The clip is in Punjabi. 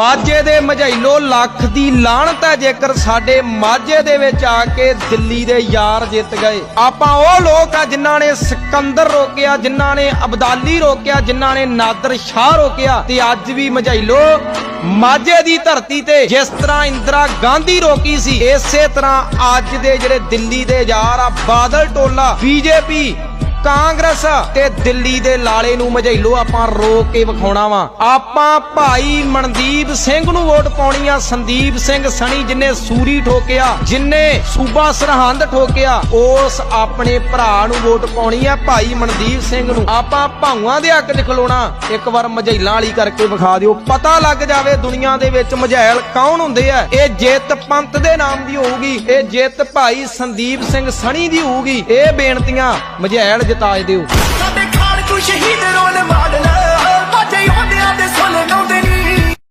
ਮਾਝੇ ਦੇ ਮਝੈਲੋ ਲੱਖ ਦੀ ਲਾਹਣਤ ਹੈ ਜੇਕਰ ਸਾਡੇ ਮਾਝੇ ਦੇ ਵਿੱਚ ਆ ਕੇ ਦਿੱਲੀ ਦੇ ਯਾਰ ਜਿੱਤ ਗਏ। ਆਪਾਂ ਉਹ ਲੋਕ ਆ ਜਿਨ੍ਹਾਂ ਨੇ ਸਿਕੰਦਰ ਰੋਕਿਆ, ਜਿਨ੍ਹਾਂ ਨੇ ਅਬਦਾਲੀ ਰੋਕਿਆ, ਜਿਨ੍ਹਾਂ ਨੇ ਨਾਦਰ ਸ਼ਾਹ ਰੋਕਿਆ ਤੇ ਅੱਜ ਵੀ ਮਝੈਲੋ ਮਾਝੇ ਦੀ ਧਰਤੀ ਤੇ ਜਿਸ ਤਰ੍ਹਾਂ ਇੰਦਰਾ ਗਾਂਧੀ ਰੋਕੀ ਸੀ, ਇਸੇ ਤਰ੍ਹਾਂ ਅੱਜ ਦੇ ਜਿਹੜੇ ਦਿੱਲੀ ਦੇ ਯਾਰ ਆ ਬਾਦਲ ਟੋਲਾ, ਬੀਜੇਪੀ ਕਾਂਗਰਸ ਤੇ ਦਿੱਲੀ ਦੇ ਲਾਲੇ ਨੂੰ ਮਝੈਲੋ ਆਪਾਂ ਰੋਕ ਕੇ ਵਿਖਾਉਣਾ ਵਾ। ਆਪਾਂ ਭਾਈ ਮਨਦੀਪ ਸਿੰਘ ਨੂੰ ਵੋਟ ਪਾਉਣੀ ਆ, ਸੰਦੀਪ ਸਿੰਘ ਸਣੀ ਜਿਨੇ ਸੂਰੀ ਠੋਕਿਆ, ਜਿਨੇ ਸੂਬਾ ਸਰਹੰਦ ਠੋਕਿਆ, ਉਸ ਆਪਣੇ ਭਰਾ ਨੂੰ ਵੋਟ ਪਾਉਣੀ ਆ, ਭਾਈ ਮਨਦੀਪ ਸਿੰਘ ਨੂੰ। ਆਪਾਂ ਭਾਵਾਂ ਦੇ ਹੱਕ 'ਚ ਖਲੋਣਾ, ਇੱਕ ਵਾਰ ਮਝੈਲਾਂ ਵਾਲੀ ਕਰਕੇ ਵਿਖਾ ਦਿਓ। ਪਤਾ ਲੱਗ ਜਾਵੇ ਦੁਨੀਆ ਦੇ ਵਿੱਚ ਮਝੈਲ ਕੌਣ ਹੁੰਦੇ ਆ। ਇਹ ਜਿੱਤ ਪੰਥ ਦੇ ਨਾਮ ਦੀ ਹੋਊਗੀ, ਇਹ ਜਿੱਤ ਭਾਈ ਸੰਦੀਪ ਸਿੰਘ ਸਣੀ ਦੀ ਹੋਊਗੀ। ਇਹ ਬੇਨਤੀਆਂ ਮਝੈਲ ਜਤਾ ਦਿਓ। ਸਾਡੇ ਖਾਨ ਸ਼ਹੀਦ ਰੋਲ ਮਾਡਲ